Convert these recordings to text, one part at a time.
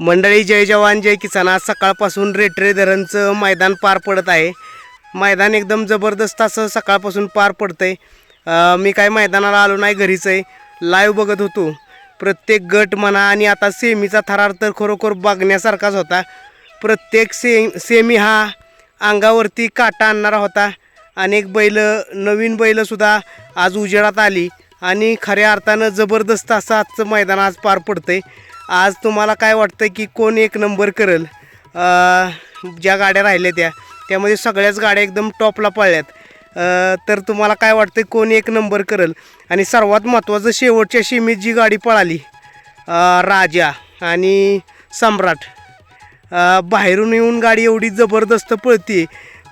मंडळी जय जवान जय किसान. आज सकाळपासून रेटरे धरणचं मैदान पार पडत आहे. मैदान एकदम जबरदस्त असं सकाळपासून पार पडतं आहे मी काय मैदानाला आलो नाही घरीच आहे. लाईव्ह बघत होतो. प्रत्येक गट म्हणा आणि आता सेमीचा थरार तर खरोखर बघण्यासारखाच होता. प्रत्येक से सेमी हा अंगावरती काटा आणणारा होता. अनेक बैल नवीन बैलसुद्धा आज उजेडात आली. आणि खऱ्या अर्थानं जबरदस्त असं आजचं मैदान आज पार पडतं आहे आज तुम्हाला काय वाटतं की कोण एक नंबर करेल? ज्या गाड्या राहिल्या त्या त्यामध्ये सगळ्याच गाड्या एकदम टॉपला पळल्यात. तर तुम्हाला काय वाटतं कोण एक नंबर करेल? आणि सर्वात महत्त्वाचं शेवटच्या सीमेत जी गाडी पळाली राजा आणि सम्राट बाहेरून येऊन गाडी एवढी जबरदस्त पळते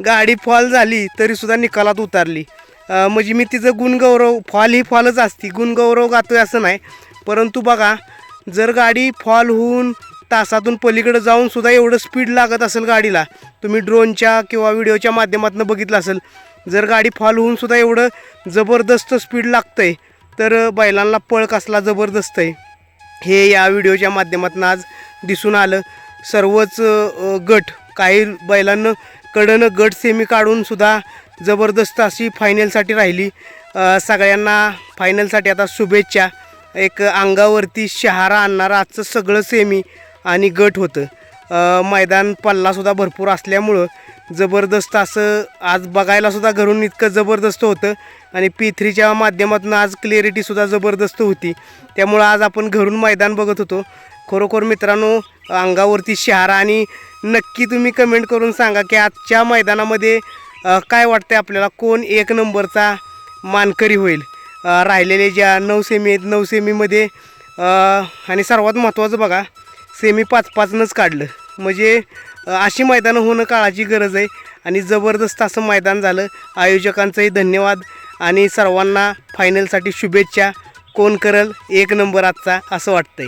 गाडी फॉल झाली तरीसुद्धा निकालात उतारली. म्हणजे मी तिचं गुणगौरव फॉल ही फॉलच असती गुणगौरव गातोय असं नाही. परंतु बघा जर गाडी फॉल होऊन तासातून पलीकडे जाऊन सुद्धा एवढं स्पीड लागत असेल गाडीला तुम्ही ड्रोनच्या किंवा व्हिडिओच्या माध्यमातून बघितलं असेल जर गाडी फॉल होऊन सुद्धा एवढं जबरदस्त स्पीड लागतं आहे तर बैलांना पळ कसला जबरदस्त आहे हे या व्हिडिओच्या माध्यमातून आज दिसून आलं. सर्वच गट काही बैलांना कडनं गट सेमी काढूनसुद्धा जबरदस्त अशी फायनलसाठी राहिली. सगळ्यांना फायनलसाठी आता शुभेच्छा. एक अंगावरती शहारा आणणारं आजचं सगळं सेमी आणि गट होतं. मैदान पल्लासुद्धा भरपूर असल्यामुळं जबरदस्त असं आज बघायलासुद्धा घरून इतकं जबरदस्त होतं. आणि पी थ्रीच्या माध्यमातून आज क्लिअरिटीसुद्धा जबरदस्त होती. त्यामुळं आज आपण घरून मैदान बघत होतो. खरोखर मित्रांनो अंगावरती शहारा आणि नक्की तुम्ही कमेंट करून सांगा की आजच्या मैदानामध्ये काय वाटतं आपल्याला? कोण एक नंबरचा मानकरी होईल? राहिलेले ज्या नऊ सेमी आहेत नऊ सेमीमध्ये आणि सर्वात महत्त्वाचं बघा सेमी पाच पाचनंच काढलं. म्हणजे अशी मैदानं होणं काळाची गरज आहे आणि जबरदस्त असं मैदान झालं. आयोजकांचंही धन्यवाद आणि सर्वांना फायनलसाठी शुभेच्छा. कोण करल? एक नंबर आजचा असं वाटतंय.